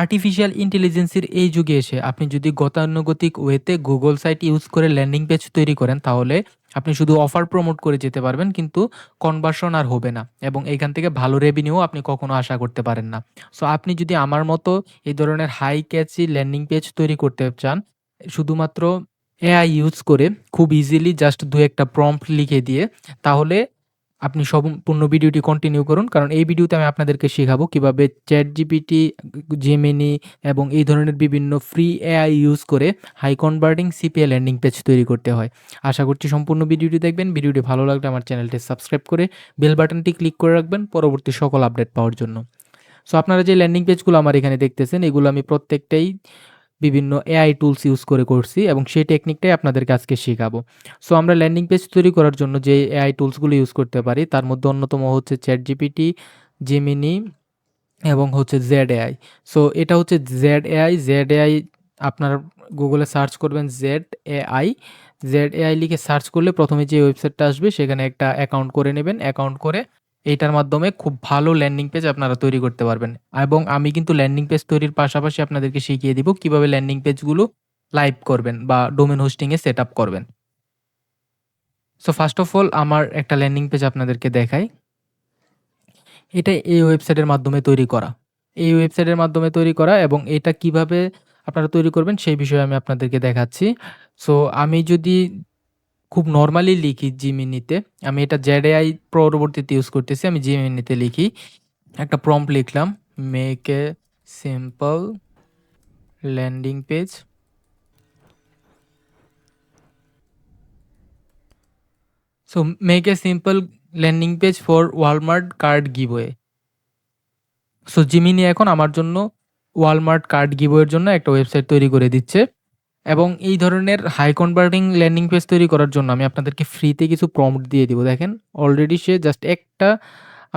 Artificial ইন্টেলিজেন্সের এই যুগে এসে আপনি যদি গতানুগতিক ওয়েতে গুগল সাইট ইউজ করে ল্যান্ডিং পেজ তৈরি করেন, তাহলে আপনি শুধু অফার প্রমোট করে যেতে পারবেন, কিন্তু কনভার্সন আর হবে না এবং এইখান থেকে ভালো রেভিনিউ আপনি কখনো আশা করতে পারেন না। সো আপনি যদি আমার মতো এই ধরনের হাই ক্যাচি ল্যান্ডিং পেজ তৈরি করতে চান, শুধুমাত্র এআই ইউজ করে খুব ইজিলি জাস্ট দু একটা প্রম্পট লিখে দিয়ে, তাহলে আপনি সম্পূর্ণ ভিডিওটি কন্টিনিউ করুন, কারণ এই ভিডিওতে আমি আপনাদেরকে শেখাবো কীভাবে চ্যাট জিপিটি জেমিনি এবং এই ধরনের বিভিন্ন ফ্রি এআই ইউজ করে high converting CPA landing page তৈরি করতে হয়। আশা করছি সম্পূর্ণ ভিডিওটি দেখবেন। ভিডিওটি ভালো লাগলে আমার চ্যানেলটি সাবস্ক্রাইব করে বেল বাটনটি ক্লিক করে রাখবেন পরবর্তী সকল আপডেট পাওয়ার জন্য। সো আপনারা যে ল্যান্ডিং পেজগুলো আমার এখানে দেখতেছেন, এগুলো আমি প্রত্যেকটাই বিভিন্ন এআই টুলস ইউজ করে করছি এবং সেই টেকনিকটাই আপনাদেরকে আজকে শেখাবো। সো আমরা ল্যান্ডিং পেজ তৈরি করার জন্য যে এআই টুলসগুলো ইউজ করতে পারি, তার মধ্যে অন্যতম হচ্ছে চ্যাট জিপিটি জেমিনি এবং হচ্ছে জেড এআই সো এটা হচ্ছে জেড এআই জেড এআই আপনার গুগলে সার্চ করবেন জেড এআই জেড এআই লিখে সার্চ করলে প্রথমে যে ওয়েবসাইটটা আসবে, সেখানে একটা অ্যাকাউন্ট করে নেবেন। অ্যাকাউন্ট করে এইটার মাধ্যমে খুব ভালো ল্যান্ডিং পেজ আপনারা তৈরি করতে পারবেন। এবং আমি কিন্তু ল্যান্ডিং পেজ তৈরির পাশাপাশি আপনাদেরকে শিখিয়ে দিব কীভাবে ল্যান্ডিং পেজগুলো লাইভ করবেন বা ডোমেন হোস্টিংয়ে সেট আপ করবেন। সো ফার্স্ট অফ অল আমার একটা ল্যান্ডিং পেজ আপনাদেরকে দেখাই। এটা এই ওয়েবসাইটের মাধ্যমে তৈরি করা। এই ওয়েবসাইটের মাধ্যমে তৈরি করা এবং এটা কীভাবে আপনারা তৈরি করবেন সেই বিষয়ে আমি আপনাদেরকে দেখাচ্ছি। সো আমি যদি খুব নর্মালি লিখি জিমিনিতে আমি এটা জেড এআই পরবর্তীতে ইউজ করতেছি, আমি জিমিনিতে লিখি। একটা প্রম্পট লিখলাম make a simple landing page so make a simple landing page for Walmart card giveaway so Gemini এখন আমার জন্য ওয়ালমার্ট কার্ড গিভওয়ের জন্য একটা ওয়েবসাইট তৈরি করে দিচ্ছে। এবং এই ধরনের হাই কনভার্টিং ল্যান্ডিং পেজ তৈরি করার জন্য আমি আপনাদেরকে ফ্রিতে কিছু প্রম্পট দিয়ে দিব। দেখেন অলরেডি সে জাস্ট একটা,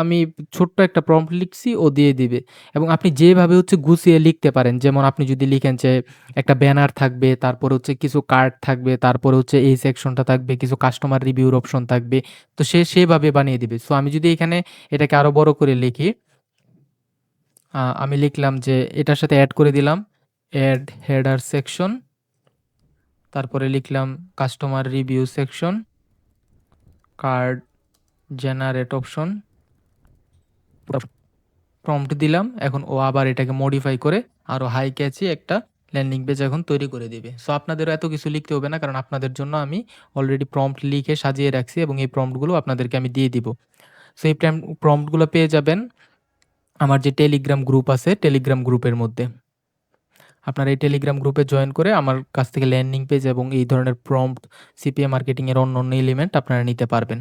আমি ছোট্ট একটা প্রম্পট লিখছি, ও দিয়ে দিবে। এবং আপনি যেভাবে হচ্ছে গুছিয়ে লিখতে পারেন, যেমন আপনি যদি লিখেন যে একটা ব্যানার থাকবে, তারপরে হচ্ছে কিছু কার্ড থাকবে, তারপরে হচ্ছে এই সেকশনটা থাকবে, কিছু কাস্টমার রিভিউর অপশন থাকবে, তো সে সেভাবে বানিয়ে দিবে। সো আমি যদি এখানে এটাকে আরও বড় করে লিখি আমি লিখলাম যে এটার সাথে অ্যাড করে দিলাম অ্যাড হেডার সেকশন তারপরে লিখলাম customer review section card generate option prompt দিলাম, এখন ও আবার এটাকে মডিফাই করে আরও হাই ক্যাচি একটা ল্যান্ডিং পেজ এখন তৈরি করে দিবে। সো আপনাদেরও এত কিছু লিখতে হবে না, কারণ আপনাদের জন্য আমি অলরেডি প্রম্পট লিখে সাজিয়ে রাখছি এবং এই প্রম্পটগুলো আপনাদেরকে আমি দিয়ে দিব। সো এই প্রম্পটগুলো পেয়ে যাবেন আমার যে টেলিগ্রাম গ্রুপ আছে টেলিগ্রাম গ্রুপের মধ্যে। আপনারা এই টেলিগ্রাম গ্রুপে জয়েন করে আমার কাছ থেকে ল্যান্ডিং পেজ এবং এই ধরনের প্রম্পট সিপিএ মার্কেটিংয়ের অন্য অন্য এলিমেন্ট আপনারা নিতে পারবেন।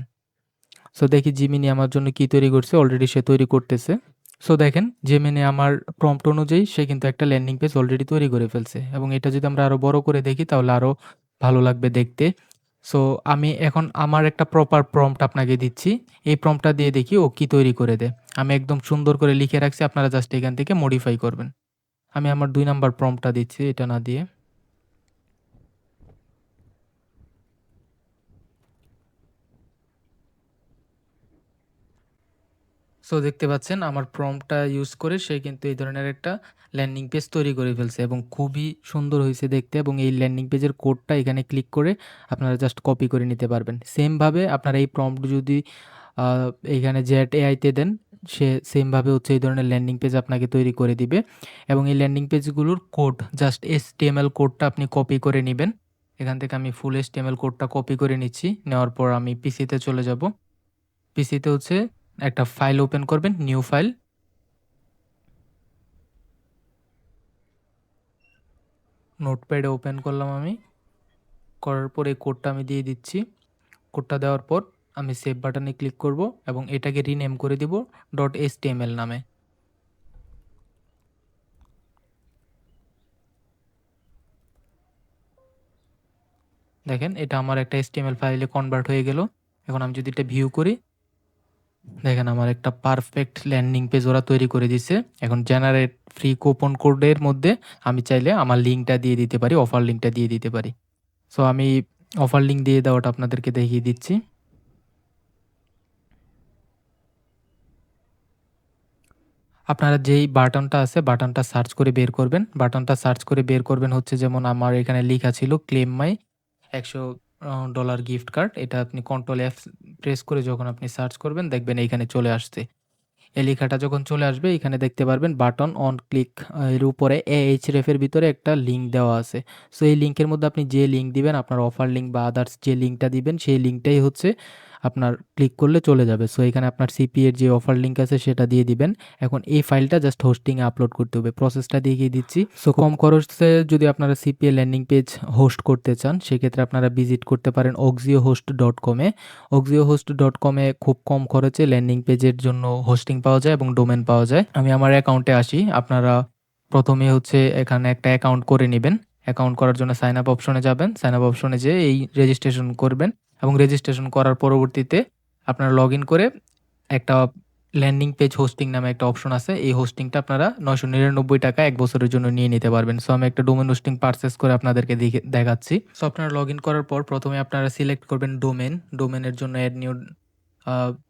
সো দেখি জিমিনি আমার জন্য কি তৈরি করছে অলরেডি সে তৈরি করতেছে। সো দেখেন জেমিনি আমার প্রম্পট অনুযায়ী সে কিন্তু একটা ল্যান্ডিং পেজ অলরেডি তৈরি করে ফেলছে এবং এটা যদি আমরা আরও বড় করে দেখি তাহলে আরও ভালো লাগবে দেখতে। সো আমি এখন আমার একটা প্রপার প্রম্পট আপনাকে দিচ্ছি। এই প্রম্পটটা দিয়ে দেখি ও কি তৈরি করে দেয়। আমি একদম সুন্দর করে লিখে রাখছি, আপনারা জাস্ট এখান থেকে মডিফাই করবেন। আমি আমার দুই নাম্বার প্রম্পটটা দিচ্ছি, এটা না দিয়ে। সো দেখতে পাচ্ছেন, আমার প্রম্পটটা ইউজ করে সে কিন্তু এই ধরনের একটা ল্যান্ডিং পেজ তৈরি করে ফেলছে এবং খুবই সুন্দর হয়েছে দেখতে এবং এই ল্যান্ডিং পেজের কোডটা এখানে ক্লিক করে আপনারা জাস্ট কপি করে নিতে পারবেন। সেমভাবে আপনারা এই প্রম্পট যদি এইখানে জ্যাট এআইতে দেন সে সেমভাবে হচ্ছে এই ধরনের ল্যান্ডিং পেজ আপনাকে তৈরি করে দিবে এবং এই ল্যান্ডিং পেজগুলোর কোড জাস্ট এস কোডটা আপনি কপি করে নেবেন। এখান থেকে আমি ফুল এস কোডটা কপি করে নিচ্ছি, নেওয়ার পর আমি পিসিতে চলে যাব। পিসিতে হচ্ছে একটা ফাইল ওপেন করবেন নিউ ফাইল নোটপ্যাডে ওপেন করলাম আমি। করার পর এই কোডটা আমি দিয়ে দিচ্ছি। কোডটা দেওয়ার পর আমি সেভ বাটনে ক্লিক করব এবং এটাকে রিনেম করে দিব. ডট এস নামে। দেখেন, এটা আমার একটা এস ফাইলে কনভার্ট হয়ে গেল। এখন আমি যদি এটা ভিউ করি, দেখেন আমার একটা পারফেক্ট ল্যান্ডিং পেজ ওরা তৈরি করে দিছে। এখন জেনারেট ফ্রি কুপন কোডের মধ্যে আমি চাইলে আমার লিঙ্কটা দিয়ে দিতে পারি অফার লিঙ্কটা দিয়ে দিতে পারি। সো আমি অফার লিঙ্ক দিয়ে দেওয়াটা আপনাদেরকে দেখিয়ে দিচ্ছি। আপনারা যেই বাটনটা আছে, বাটনটা সার্চ করে বের করবেন। বাটনটা সার্চ করে বের করবেন হচ্ছে যেমন আমার এখানে লিখা ছিল ক্লেম মাই একশো ডলার গিফট কার্ড। এটা আপনি কন্ট্রোল এফ প্রেস করে যখন আপনি সার্চ করবেন, দেখবেন এইখানে চলে আসছে। এই লেখাটা যখন চলে আসবে, এখানে দেখতে পারবেন বাটন অন ক্লিক এর উপরে ahref এর ভিতরে একটা লিঙ্ক দেওয়া আছে। সো এই লিঙ্কের মধ্যে আপনি যে লিঙ্ক দিবেন, আপনার অফার লিঙ্ক বা আদার্স যে লিঙ্কটা দিবেন, সেই লিঙ্কটাই হচ্ছে আপনার ক্লিক করলে চলে যাবে। সো এখানে আপনার সিপিএর যে অফার লিঙ্ক আছে, সেটা দিয়ে দিবেন। এখন এই ফাইলটা জাস্ট হোস্টিং এ আপলোড করতে হবে। প্রসেসটা দেখিয়ে দিচ্ছি। সো কম খরচে যদি আপনারা সিপিএ ল্যান্ডিং পেজ হোস্ট করতে চান, সেক্ষেত্রে আপনারা ভিজিট করতে পারেন oxiohost.com হোস্ট ডট কমে খুব কম খরচে ল্যান্ডিং পেজের জন্য হোস্টিং পাওয়া যায় এবং ডোমেন পাওয়া যায়। আমি আমার অ্যাকাউন্টে আসি। আপনারা প্রথমে হচ্ছে এখানে একটা অ্যাকাউন্ট করে নেবেন অ্যাকাউন্ট করার জন্য সাইন আপ অপশনে যাবেন। সাইন আপ অপশনে যেয়ে এই রেজিস্ট্রেশন করবেন এবং রেজিস্ট্রেশন করার পরবর্তীতে আপনারা লগইন করে একটা ল্যান্ডিং পেজ হোস্টিং নামে একটা অপশন আছে। এই হোস্টিংটা আপনারা ৳৯৯৯ ১ বছরের জন্য নিয়ে নিতে পারবেন। সো আমি একটা ডোমেন হোস্টিং পারচেজ করে আপনাদেরকে দেখে দেখাচ্ছি। সো আপনারা লগইন করার পর প্রথমে আপনারা সিলেক্ট করবেন ডোমেন ডোমেনের জন্য এড নিউ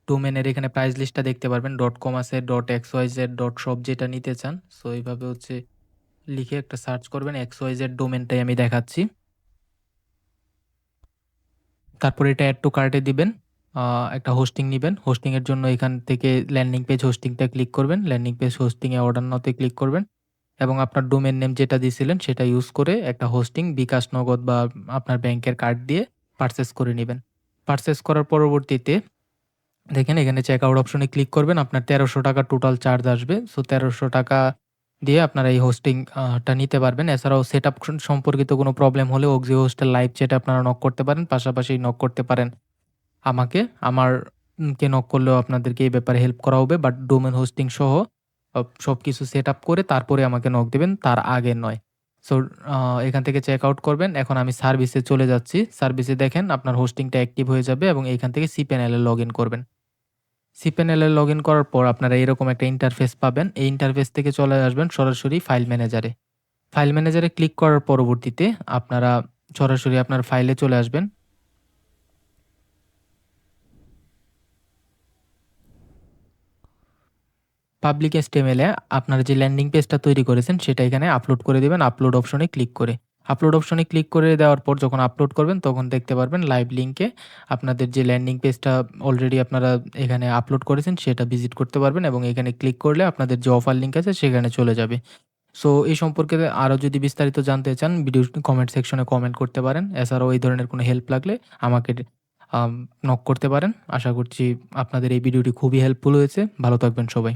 ডোমেনের এখানে প্রাইস লিস্টটা দেখতে পারবেন। .com আছে, dot X Y Z dot .shop যেটা নিতে চান। সো এইভাবে হচ্ছে লিখে একটা সার্চ করবেন। xyz ডোমেনটাই আমি দেখাচ্ছি। তারপরে এটা অ্যাড টু কার্ট দিবেন। একটা হোস্টিং নিবেন। হোস্টিংয়ের জন্য এখান থেকে ল্যান্ডিং পেজ হোস্টিংটা ক্লিক করবেন। ল্যান্ডিং পেজ হোস্টিংয়ে অর্ডার নতে ক্লিক করবেন এবং আপনার ডোমেন নেম যেটা দিয়েছিলেন সেটা ইউজ করে একটা হোস্টিং বিকাশ নগদ বা আপনার ব্যাংকের কার্ড দিয়ে পারচেজ করে নেবেন পারচেজ করার পরবর্তীতে দেখেন এখানে চেক আউট অপশনে ক্লিক করবেন। আপনার ৳১৩০০ টোটাল চার্জ আসবে। সো ৳১৩০০ দিয়ে আপনারা এই হোস্টিং আ টা নিতে পারবেন। এছাড়াও সেটআপ স সম্পর্কিত কোনো প্রবলেম হলে Host এর লাইভ চ্যাটে আপনারা নক করতে পারেন। পাশাপাশি নক করতে পারেন আমাকে। আমার কে নক করলেও আপনাদেরকে এই ব্যাপারে হেল্প করা হবে। বাট ডোমেইন হোস্টিং সহ অ সবকিছু সেটআপ করে তারপরে আমাকে নক দিবেন, তার আগে নয়। সো এখান থেকে চেক আউট করবেন। এখন আমি সার্ভিসে চলে যাচ্ছি। সার্ভিসে দেখেন আপনার হোস্টিংটা অ্যাক্টিভ হয়ে যাবে এবং এইখান থেকে cPanel এ লগইন করবেন। cPanel লগ ইন করার পর আপনারা এরকম একটা ইন্টারফেস পাবেন। এই ইন্টারফেস থেকে চলে আসবেন সরাসরি ফাইল ম্যানেজারে। ফাইল ম্যানেজারে ক্লিক করার পরবর্তীতে আপনারা সরাসরি আপনার ফাইলে চলে আসবেন। পাবলিক এস্টেমেলে আপনার যে ল্যান্ডিং পেজটা তৈরি করেছেন, সেটা এখানে আপলোড করে দেবেন আপলোড অপশনে ক্লিক করে। আপলোড অপশনে ক্লিক করে দেওয়ার পর যখন আপলোড করবেন, তখন দেখতে পারবেন লাইভ লিঙ্কে আপনাদের যে ল্যান্ডিং পেজটা অলরেডি আপনারা এখানে আপলোড করেছেন, সেটা ভিজিট করতে পারবেন এবং এখানে ক্লিক করলে আপনাদের যে অফার লিঙ্ক আছে, সেখানে চলে যাবে। সো এই সম্পর্কে আরও যদি বিস্তারিত জানতে চান ভিডিও কমেন্ট সেকশনে কমেন্ট করতে পারেন। এছাড়াও এই ধরনের কোনো হেল্প লাগলে আমাকে নক করতে পারেন। আশা করছি আপনাদের এই ভিডিওটি খুবই হেল্পফুল হয়েছে। ভালো থাকবেন সবাই।